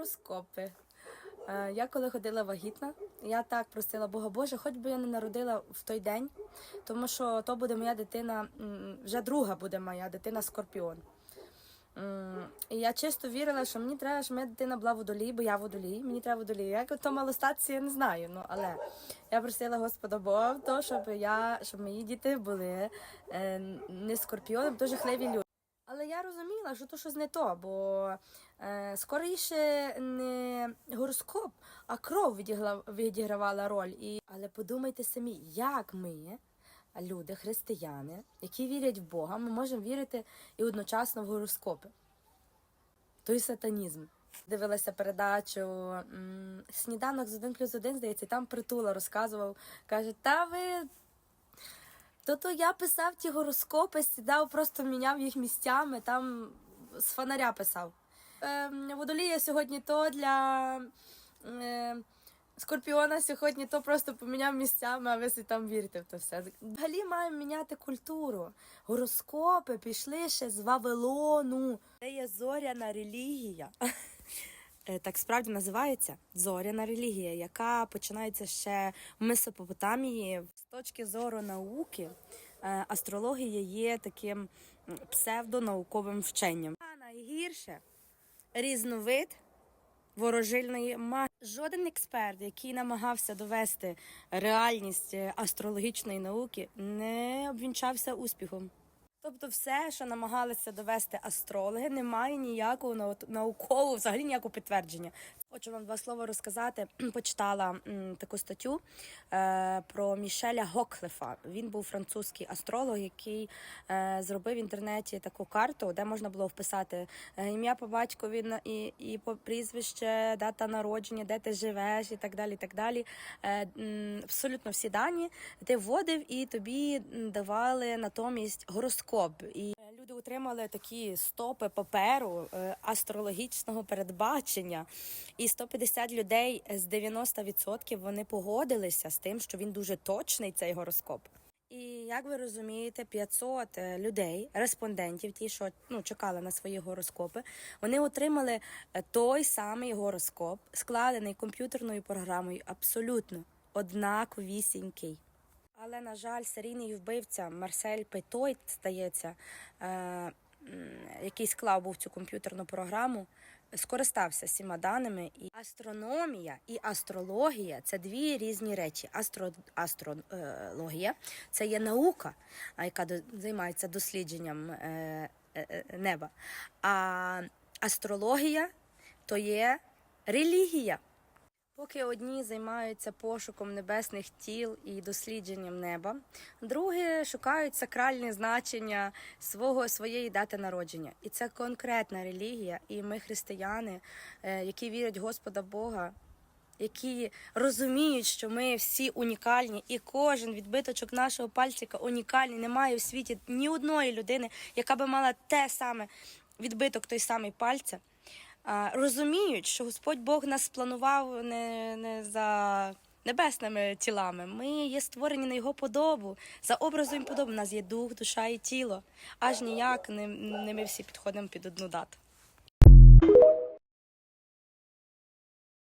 Гороскопи. Е, Я коли ходила вагітна, я так просила Бога Боже, хоч би я не народила в той день, тому що то буде моя дитина, вже друга буде моя дитина Скорпіон. І я чисто вірила, що мені треба, щоб моя дитина була водолій, бо я водолій, мені треба водолій. Як то мало статися, я не знаю. Ну але я просила Господа Бога, щоб щоб мої діти були е, не скорпіони, бо то жахливі люди. Але я розуміла, що то щось не то, бо е, скоріше не гороскоп, а кров відігравала роль. І, але подумайте самі, як ми, люди, християни, які вірять в Бога, ми можемо вірити і одночасно в гороскопи. Той сатанізм. Дивилася передачу Сніданок з 1 плюс 1, здається, там притула розказував. Каже, та ви то я писав ті гороскопи, сідав, просто міняв їх місцями, там з фонаря писав. Е, водолія сьогодні то для е, Скорпіона сьогодні то просто поміняв місцями, а ви си там вірите в то все. Взагалі маємо міняти культуру. Гороскопи пішли ще з Вавилону. Це є зоряна релігія. Е, Так справді називається зоряна релігія, яка починається ще в Месопотамії. З точки зору науки, е, астрологія є таким псевдонауковим вченням. А найгірше різновид ворожильної магії. Жоден експерт, який намагався довести реальність е, астрологічної науки, не обвінчався успіхом. Тобто, все, що намагалися довести астрологи, немає ніякого наукового, взагалі ніякого підтвердження. Хочу вам два слова розказати. Почитала таку статтю е, про Мішеля Гоклефа. Він був французький астролог, який е, зробив в інтернеті таку карту, де можна було вписати е, ім'я по батькові і, і по прізвище, дата народження, де ти живеш, і так далі. І так далі. Е, абсолютно всі дані ти вводив і тобі давали натомість гороскоп. І люди отримали такі стопи паперу е, астрологічного передбачення. І 150 людей з 90% вони погодилися з тим, що він дуже точний цей гороскоп. І як ви розумієте, 500 е, людей, респондентів, ті, що ну чекали на свої гороскопи, вони отримали е, той самий гороскоп, складений комп'ютерною програмою, абсолютно однаковісінький. Але, на жаль, серійний вбивця Марсель Пейтой, здається, е, який склав був цю комп'ютерну програму, скористався всіма даними. І астрономія і астрологія це дві різні речі. Астро, астрологія це є наука, яка займається дослідженням е, е, е, неба. А астрологія то є релігія. Поки одні займаються пошуком небесних тіл і дослідженням неба, другі шукають сакральне значення свого своєї дати народження. І це конкретна релігія. І ми, християни, е, які вірять Господа Бога, які розуміють, що ми всі унікальні, і кожен відбиточок нашого пальчика унікальний. Немає в світі ні одної людини, яка би мала те саме відбиток той самий пальця. Розуміють, що Господь Бог нас планував не, не за небесними тілами. Ми є створені на його подобу, за образом і подобу. У нас є дух, душа і тіло. Аж ніяк не, не ми всі підходимо під одну дату.